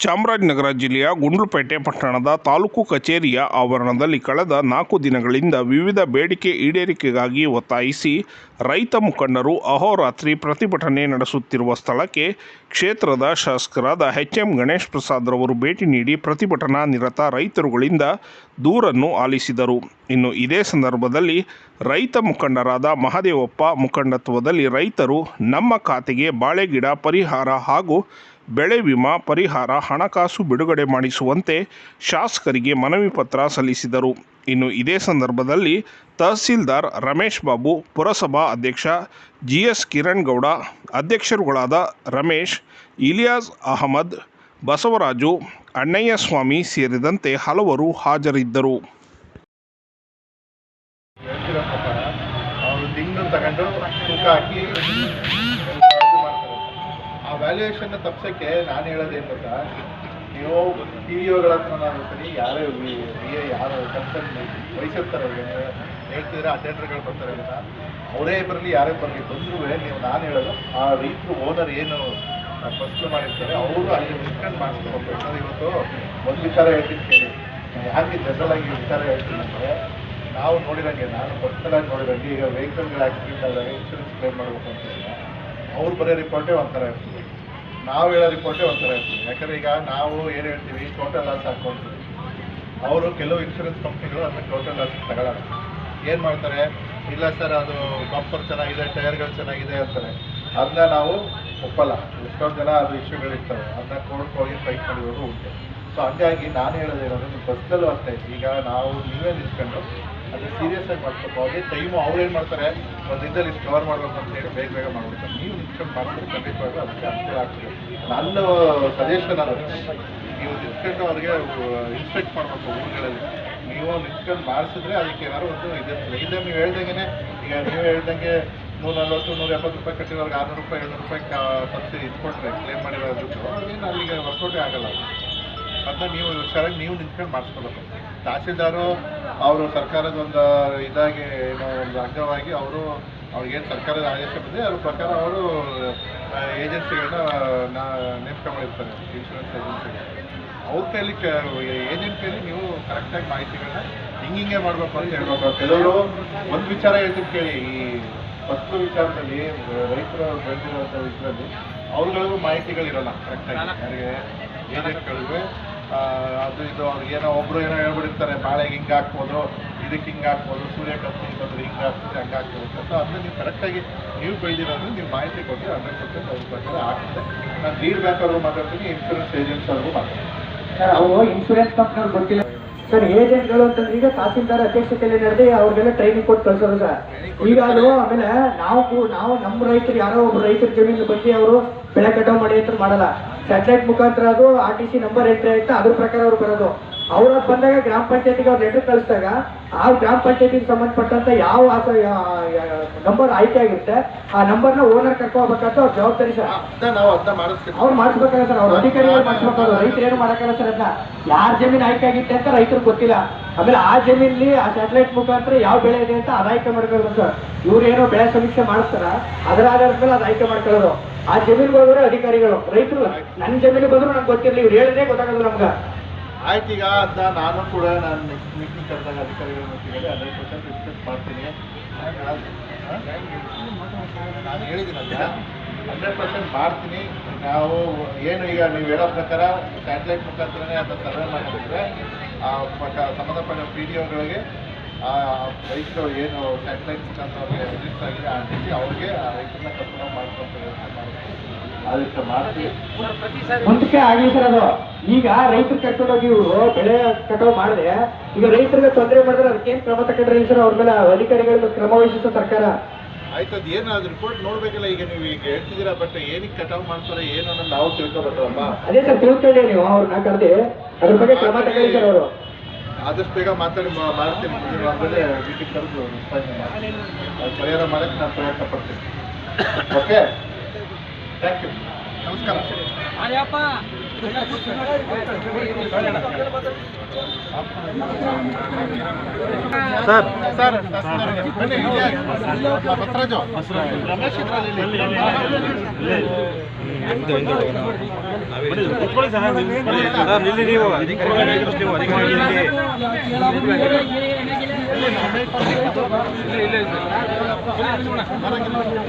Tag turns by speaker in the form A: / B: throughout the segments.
A: ಚಾಮರಾಜನಗರ ಜಿಲ್ಲೆಯ ಗುಂಡ್ಲುಪೇಟೆ ಪಟ್ಟಣದ ತಾಲೂಕು ಕಚೇರಿಯ ಆವರಣದಲ್ಲಿ ಕಳೆದ ನಾಲ್ಕು ದಿನಗಳಿಂದ ವಿವಿಧ ಬೇಡಿಕೆ ಈಡೇರಿಕೆಗಾಗಿ ಒತ್ತಾಯಿಸಿ ರೈತ ಮುಖಂಡರು ಅಹೋರಾತ್ರಿ ಪ್ರತಿಭಟನೆ ನಡೆಸುತ್ತಿರುವ ಸ್ಥಳಕ್ಕೆ ಕ್ಷೇತ್ರದ ಶಾಸಕರಾದ ಎಚ್ ಎಂ ಗಣೇಶ್ ಪ್ರಸಾದ್ ರವರು ಭೇಟಿ ನೀಡಿ ಪ್ರತಿಭಟನಾ ನಿರತ ರೈತರುಗಳಿಂದ ದೂರನ್ನು ಆಲಿಸಿದರು. ಇನ್ನು ಇದೇ ಸಂದರ್ಭದಲ್ಲಿ ರೈತ ಮುಖಂಡರಾದ ಮಹದೇವಪ್ಪ ಮುಖಂಡತ್ವದಲ್ಲಿ ರೈತರು ನಮ್ಮ ಖಾತೆಗೆ ಬಾಳೆಗಿಡ, ಪರಿಹಾರ ಹಾಗೂ ಬೆಳೆ ವಿಮಾ ಪರಿಹಾರ ಹಣಕಾಸು ಬಿಡುಗಡೆ ಮಾಡಿಸುವಂತೆ ಶಾಸಕರಿಗೆ ಮನವಿ ಪತ್ರ ಸಲ್ಲಿಸಿದರು. ಇನ್ನು ಇದೇ ಸಂದರ್ಭದಲ್ಲಿ ತಹಸೀಲ್ದಾರ್ ರಮೇಶ್ ಬಾಬು, ಪುರಸಭಾ ಅಧ್ಯಕ್ಷ ಜಿ ಎಸ್ ಕಿರಣ್ ಗೌಡ ಅಧ್ಯಕ್ಷರುಗಳಾದ ರಮೇಶ್, ಇಲಿಯಾಸ್ ಅಹಮದ್, ಬಸವರಾಜು ಅಣ್ಣಯ್ಯ ಸ್ವಾಮಿ ಸೇರಿದಂತೆ ಹಲವರು ಹಾಜರಿದ್ದರು.
B: ವ್ಯಾಲ್ಯೂಯೇಷನ್ ತಪ್ಸೋಕ್ಕೆ ನಾನು ಹೇಳೋದೇನು ಗೊತ್ತಾ? ನೀವು ಟಿ ವಿಗಳ ನಾನು ಸರಿ ಯಾರೇ ವಿ ಎ ಯಾರು ಕನ್ಸಲ್ಟ್ ವಹಿಸಿರ್ತಾರೆ ಹೇಳ್ತಿದ್ರೆ ಅಟೆಂಡರ್ಗಳು ಬರ್ತಾರೆ ಅಂತ. ಅವರೇ ಬರಲಿ, ಯಾರೇ ಬರಲಿ ಬಂದರೂ ನೀವು ನಾನು ಹೇಳೋದು, ಆ ರೈತರು ಓನರ್ ಏನು ಫಸ್ಟ್ ಮಾಡಿರ್ತಾರೆ, ಅವರು ಅಲ್ಲಿ ಡಿಸ್ಕಂಡ್ ಮಾಡಿಸ್ಕೊಂಡು ಯಾಕಂದ್ರೆ ಇವತ್ತು ಒಂದು ವಿಚಾರ ಹೇಳ್ತೀನಿ ಕೇಳಿ. ಯಾಕೆ ಜನರಲ್ ಆಗಿ ವಿಚಾರ ಹೇಳ್ತೀನಿ ಅಂದರೆ, ನಾವು ನೋಡಿದಂಗೆ, ನಾನು ಪರ್ಸನಲಾಗಿ ನೋಡಿದಂಗೆ, ಈಗ ವೆಹಿಕಲ್ಗಳು ಆಕ್ಸಿಡೆಂಟ್ ಆದಾಗ ಇನ್ಶೂರೆನ್ಸ್ ಕ್ಲೇಮ್ ಮಾಡಬೇಕು ಅಂತ ಅವ್ರು ಬರೋ ರಿಪೋರ್ಟೇ ಒಂಥರ ಇರ್ತದೆ ನಾವು ಹೇಳೋ ರಿಪೋರ್ಟೇ ಒಂಥರ ಇರ್ತೀವಿ ಯಾಕಂದ್ರೆ ಈಗ ನಾವು ಏನು ಹೇಳ್ತೀವಿ ಟೋಟಲ್ ಲಾಸ್ ಹಾಕ್ಕೊಂತೀವಿ ಅವರು ಕೆಲವು ಇನ್ಶೂರೆನ್ಸ್ ಕಂಪ್ನಿಗಳು ಅದನ್ನ ಟೋಟಲ್ ಲಾಸ್ ತಗೊಳ್ಳೋಣ ಏನು ಮಾಡ್ತಾರೆ, ಇಲ್ಲ ಸರ್, ಅದು ಬಂಪರ್ ಚೆನ್ನಾಗಿದೆ, ಟೈರ್ಗಳು ಚೆನ್ನಾಗಿದೆ ಅಂತಾರೆ. ಅದನ್ನ ನಾವು ಒಪ್ಪಲ್ಲ. ಎಷ್ಟೊಂದು ಜನ ಅದು ಇಶ್ಯೂಗಳಿರ್ತವೆ ಅದನ್ನ ಕೋರ್ಟ್ ಹೋಗಿ ಫೈಟ್ ಮಾಡಿರೋರು ಉಂಟು. ಸೊ ಹಂಗಾಗಿ ನಾನು ಹೇಳೋದೇನಂದ್ರೆ, ನೀವು ಬಸ್ಸಲ್ಲೂ ಅಷ್ಟೇ. ಈಗ ನಾವು ನೀವೇ ನಿಂತ್ಕೊಂಡು ಅದು ಸೀರಿಯಸ್ ಆಗಿ ಮಾಡ್ಬೇಕು ಅದೇ ಟೈಮು ಅವ್ರು ಏನು ಮಾಡ್ತಾರೆ? ಒಂದು ದಿನದಲ್ಲಿ ಇಷ್ಟು ಕವರ್ ಮಾಡ್ಬೇಕು ಅಂತ ಹೇಳಿ ಬೇಗ ಬೇಗ ಮಾಡ್ಬಿಡ್ತಾರೆ. ನೀವು ನಿಂತ್ಕೊಂಡು ಮಾಡ್ತಾರೆ ಖಂಡಿತವಾಗ್ಲೂ ಅದಕ್ಕೆ ಅನುಕೂಲ ಆಗ್ತದೆ. ನನ್ನ ಸಜೆಷನ್ ಅದು. ನೀವು ನಿಂತ್ಕೊಂಡು ಅವ್ರಿಗೆ ಇನ್ಸ್ಪೆಕ್ಟ್ ಮಾಡಬೇಕು ಊರುಗಳಲ್ಲಿ. ನೀವು ನಿಂತ್ಕೊಂಡು ಮಾಡಿಸಿದ್ರೆ ಅದಕ್ಕೆ ಏನಾದ್ರು ಒಂದು ಇದೆ ಇಲ್ಲ, ನೀವು ಹೇಳ್ದಂಗೆ ಈಗ ನೀವು ಹೇಳ್ದಂಗೆ ನೂರ ನಲ್ವತ್ತು ನೂರ ಎಪ್ಪತ್ತು ರೂಪಾಯಿ ಕಟ್ಟಿರೋರ್ಗೆ ಆರುನೂರು ರೂಪಾಯಿ, ಏಳ್ನೂರು ರೂಪಾಯಿ ಸಬ್ಸಿಡಿ ಇಟ್ಕೊಟ್ರೆ ಕ್ಲೇಮ್ ಮಾಡಿರೋ ದುಡ್ಡು ಅದೇನು ಅಲ್ಲಿಗೆ ವರ್ಕೌಟೇ ಆಗಲ್ಲ. ಅದನ್ನ ನೀವು ಸರಿಯಾಗಿ ನೀವು ನಿಂತ್ಕೊಂಡು ಮಾಡಿಸ್ಕೊಬೇಕು. ತಹಸೀಲ್ದಾರು ಅವರು ಸರ್ಕಾರದ ಒಂದು ಇದಾಗಿ ಏನೋ ಒಂದು ಅಂಗವಾಗಿ ಅವರು ಅವ್ರಿಗೇನು ಸರ್ಕಾರದ ಆದೇಶ ಬಂದಿದೆ. ಅದ್ರ ಪ್ರಕಾರ ಅವರು ಏಜೆನ್ಸಿಗಳನ್ನ ನೇಮಕ ಮಾಡಿರ್ತಾರೆ ಇನ್ಶೂರೆನ್ಸ್ ಏಜೆನ್ಸಿಗೆ ಅವ್ರ ಕೈಲಿ ಏಜೆನ್ಸಿಯಲ್ಲಿ ನೀವು ಕರೆಕ್ಟಾಗಿ ಮಾಹಿತಿಗಳನ್ನ ಹಿಂಗೆ ಮಾಡಬೇಕು ಅಂತ ಹೇಳ್ಬೇಕು. ಕೆಲವರು ಒಂದು ವಿಚಾರ ಹೇಳ್ತೀನಿ ಕೇಳಿ. ಈ ವಸ್ತು ವಿಚಾರದಲ್ಲಿ ರೈತರು ಬೆಳೆದಿರುವಂಥ ಇದರಲ್ಲಿ ಅವ್ರಗಳಿಗೂ ಮಾಹಿತಿಗಳಿರಲ್ಲ ಕರೆಕ್ಟಾಗಿ ಯಾರಿಗೆ ಏಜೆಂಟ್ಗಳಿಗೂ ಅದು ಇದು ಏನೋ ಒಬ್ರು ಏನೋ ಹೇಳ್ಬಿಟ್ಟಿರ್ತಾರೆ ಬಾಳೆಗೆ ಹಿಂಗೆ ಹಾಕ್ಬೋದು ಇದಕ್ಕೆ ಹಿಂಗೆ ಹಾಕ್ಬೋದು ಸೂರ್ಯಕಾಂತಿ ಬಂದರೆ ಹಿಂಗೆ ಹಾಕ್ತದೆ ಹಂಗೆ ಹಾಕ್ಬೋದು ಸೊ ಅದನ್ನ ನೀವು ಕರೆಕ್ಟಾಗಿ ನೀವು ಬೆಳೆದಿರೋದ್ರೆ ನೀವು ಮಾಹಿತಿ ಕೊಟ್ಟರೆ ಹಂಡ್ರೆಡ್ ಪರ್ಸೆಂಟ್ ಅವ್ರ ಪ್ರಕಾರ ಆಗ್ತದೆ ನಾನು ಲೀಡ್ ಬ್ಯಾಂಕ್ ಅವ್ರಿಗೂ ಮಾತಾಡ್ತೀನಿ ಇನ್ಶೂರೆನ್ಸ್ ಏಜೆಂಟ್ಸ್ ಅವ್ರಿಗೂ ಮಾತಾಡ್ತೀನಿ.
C: ಸರ್ ಅವರು ಇನ್ಶೂರೆನ್ಸ್ ಕಂಪ್ನಿಯವ್ರು ಗೊತ್ತಿಲ್ಲ. ಸರ್ ಏಜೆಂಟ್ಗಳು ಅಂತಂದ್ರೆ ಈಗ ತಹಸೀಲ್ದಾರ್ ಅಧ್ಯಕ್ಷತೆಯಲ್ಲಿ ನಡೆದು ಅವ್ರಿಗೆಲ್ಲ ಟ್ರೈನಿಂಗ್ ಕೊಟ್ಟು ಕಳ್ಸೋದು ಸರ್. ಈಗ ಅದು ಆಮೇಲೆ ನಾವು ನಾವು ನಮ್ಮ ರೈತರು ಯಾರೋ ಒಬ್ಬ ರೈತರ ಜಮೀನು ಬಗ್ಗೆ ಅವರು ಬೆಳೆ ಕಟಾವು ಮಾಡಿ ಅಂತ ಮಾಡಲ್ಲ. ಸ್ಯಾಟಲೈಟ್ ಮುಖಾಂತರ ಅದು R T C number entry ಆಯ್ತು ಅದ್ರ ಪ್ರಕಾರ ಅವ್ರು ಬರೋದು. ಅವ್ರ ಬಂದಾಗ ಗ್ರಾಮ ಪಂಚಾಯತಿಗೆ ಅವ್ರು ಲೆಟರ್ ಕಳಿಸಿದಾಗ ಆ ಗ್ರಾಮ ಪಂಚಾಯತಿಗೆ ಸಂಬಂಧಪಟ್ಟಂತ ಯಾವ ನಂಬರ್ ಆಯ್ಕೆ ಆಗಿರುತ್ತೆ ಆ ನಂಬರ್ನ ಓನರ್ ಕರ್ಕೋಬೇಕಂತ ಅವ್ರ ಜವಾಬ್ದಾರಿ ಸರ್. ಅವ್ರು ಮಾಡಿಸ್ಬೇಕಲ್ಲ ಸರ್ ಅವ್ರ ಅಧಿಕಾರಿಗಳು ಮಾಡಿಸ್ಬೇಕು ರೈತರು ಏನು ಮಾಡಕ್ಕಲ್ಲ ಸರ್ ಅದನ್ನ ಯಾರ ಜಮೀನು ಆಯ್ಕೆ ಆಗಿತ್ತೆ ಅಂತ ರೈತರಿಗೆ ಗೊತ್ತಿಲ್ಲ. ಆಮೇಲೆ ಆ ಜಮೀನಲ್ಲಿ ಆ ಸ್ಯಾಟಲೈಟ್ ಮುಖಾಂತರ ಯಾವ ಬೆಳೆ ಇದೆ ಅಂತ ಅದು ಆಯ್ಕೆ ಮಾಡ್ಕೊಳ್ಳೋದು ಸರ್. ಇವ್ರು ಏನೋ ಬೆಳೆ ಸಮೀಕ್ಷೆ ಮಾಡಿಸ್ತಾರ ಅದರ ಆಧಾರದ ಮೇಲೆ ಅದು ಆಯ್ಕೆ ಮಾಡ್ಕೊಳ್ಳೋದು. ಆ ಜಮೀನಿಗೆ ಹೋಗೋರು ಅಧಿಕಾರಿಗಳು, ರೈತರು ನನ್ನ ಜಮೀನಿಗೆ ಬಂದ್ರು ನಮ್ಗೆ ಗೊತ್ತಿರಲಿ, ಇವ್ರು ಹೇಳಿದ್ರೆ ಗೊತ್ತಾಗೋದು ನಮ್ಗೆ.
B: ಆಯ್ತು, ಈಗ ಅದನ್ನ ನಾನು ಕೂಡ ನಾನು ಮೀಟಿಂಗ್ ಕರೆದಾಗ ಅಧಿಕಾರಿಗಳ ಹಂಡ್ರೆಡ್ ಪರ್ಸೆಂಟ್ ಮಾಡ್ತೀನಿ. ನಾನು ಹೇಳಿದ್ದೀನಲ್ಲ ಹಂಡ್ರೆಡ್ ಪರ್ಸೆಂಟ್ ಮಾಡ್ತೀನಿ. ನಾವು ಏನು ಈಗ ನೀವು ಹೇಳೋ ಪ್ರಕಾರ ಸ್ಯಾಟಲೈಟ್ ಮುಖಾಂತರನೇ ಅದನ್ನು ಸರ್ವೆ ಮಾಡಿದ್ರೆ, ಆ ಪಕ್ಕ ಸಂಬಂಧಪಟ್ಟ ಪಿ ಡಿ ಒಗಳಿಗೆ, ಆ ರೈತರು ಏನು ಸ್ಯಾಟಲೈಟ್ ಮುಖಾಂತರ ರಿಜಿಸ್ಟರ್ ಆಗಿದೆ, ಆ ರೀತಿ ಅವ್ರಿಗೆ ಆ ರೈತರನ್ನ ಕರ್ಕೊಂಡು ಮಾಡ್ಕೊಂತ ವ್ಯವಸ್ಥೆ ಮಾಡ್ತೀವಿ ಅದಕ್ಕೆ ಮಾಡ್ತೀವಿ
C: ಮುಂದಕ್ಕೆ ಆಗ್ಲಿ ಸರ್ ಅದು. ಈಗ ರೈತರು ಕಟ್ಕೊಂಡೋಗಿ ಇವರು ಬೆಳೆ ಕಟಾವು ಮಾಡಿದ್ರೆ ಈಗ ರೈತರಿಗೆ ತೊಂದರೆ ಮಾಡಿದ್ರೆ ಅದಕ್ಕೇನು ಕ್ರಮ ತಗೊಂಡ್ರೆ ಸರ್ ಅವ್ರ ಮೇಲೆ ಅಧಿಕಾರಿಗಳು ಕ್ರಮ ವಹಿಸುತ್ತೆ ಸರ್ಕಾರ?
B: ಆಯ್ತು ಅದು ಏನು ಅದು ರಿಪೋರ್ಟ್ ನೋಡ್ಬೇಕಲ್ಲ ಈಗ ನೀವು ಈಗ ಹೇಳ್ತಿದ್ದೀರಾ ಬಟ್ ಏನಕ್ಕೆ ಕಟಾವ್ ಮಾಡ್ತಾರೆ ಏನು ಅನ್ನೋದು ನಾವು ತಿಳ್ಕೊಬೇಕಲ್ಲಮ್ಮ
C: ಅದೇ ಸರ್ ತಿಳ್ಕೊಳ್ಳಿ ನೀವು ಅವ್ರನ್ನ ಕರೆದಿ ಅದ್ರ ಬಗ್ಗೆ ಕ್ರಮ ತಗೊಳ್ಳಿ ಸರ್ ಅವರು.
B: ಆದಷ್ಟು ಬೇಗ ಮಾತಾಡಿ ಮಾಡ್ತೀನಿ ಮೀಟಿಂಗ್ ಕರೆದು ಪರಿಹಾರ ಮಾಡಕ್ಕೆ ನಾನು ಪ್ರಯತ್ನ ಪಡ್ತೀನಿ. ಓಕೆ ಥ್ಯಾಂಕ್ ಯು ನಮಸ್ಕಾರ. ಸರ್ ಸರ್ ಬಸರಾಜು ರಮೇಶ್
D: ನಿಲ್ಲಿ ನೀವು. ಅಧಿಕಾರಿಗಳಿಗೆ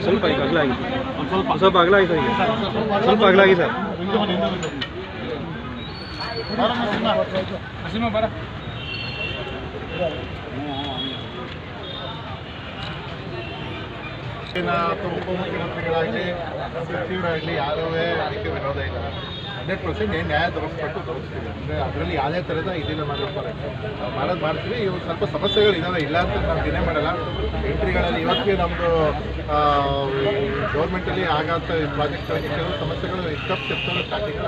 D: ಸ್ವಲ್ಪ ಈಗ ಅಗಲ ಆಗಿದೆ ಸ್ವಲ್ಪ ಸ್ವಲ್ಪ ಅಗಲ ಆಗಿದೆ ಈಗ ಸ್ವಲ್ಪ ಅಗಲ ಆಗಿದೆ ಸರ್
B: ಹಿಂದೆ ಬನ್ನಿ, ಹಿಂದೆ ಬನ್ನಿ. ಬಾರಮ್ಮ ಸಿಂಹ. ಏನ ಅಥವಾ ಉಪಮುಖ್ಯಮಂತ್ರಿಗಳಾಗಲಿ ಸಚಿವರಾಗಲಿ ಯಾರೂ ಅದಕ್ಕೆ ವಿರೋಧ ಇಲ್ಲ ಹಂಡ್ರೆಡ್ ಪರ್ಸೆಂಟ್ ಏನು ನ್ಯಾಯ ದೊರಕಿಸ್ಬೇಕು ದೊರಕಿಸ್ತೀವಿ ಅಂದರೆ ಅದರಲ್ಲಿ ಯಾವುದೇ ಥರದ ಇದಿಲ್ಲ ಮಾಡಿರ್ತಾರೆ ಮಾಡೋದು ಮಾಡ್ತೀವಿ. ಇವಾಗ ಸ್ವಲ್ಪ ಸಮಸ್ಯೆಗಳು ಇದಾವೆ ಇಲ್ಲ ಅಂತ ನಾವು ದಿನೇ ಮಾಡಲ್ಲ. ಎಂಟ್ರಿಗಳಲ್ಲಿ ಇವತ್ತಿಗೆ ನಮ್ಮದು ಗೌರ್ಮೆಂಟಲ್ಲಿ ಆಗಂತ ಪ್ರಾಜೆಕ್ಟ್ಗಳಿಗೆ ಕೆಲವು ಸಮಸ್ಯೆಗಳು ಇಷ್ಟಪ್ ಸೆಪ್ಟರ್ ಸ್ಟಾರ್ಟಿಂಗ್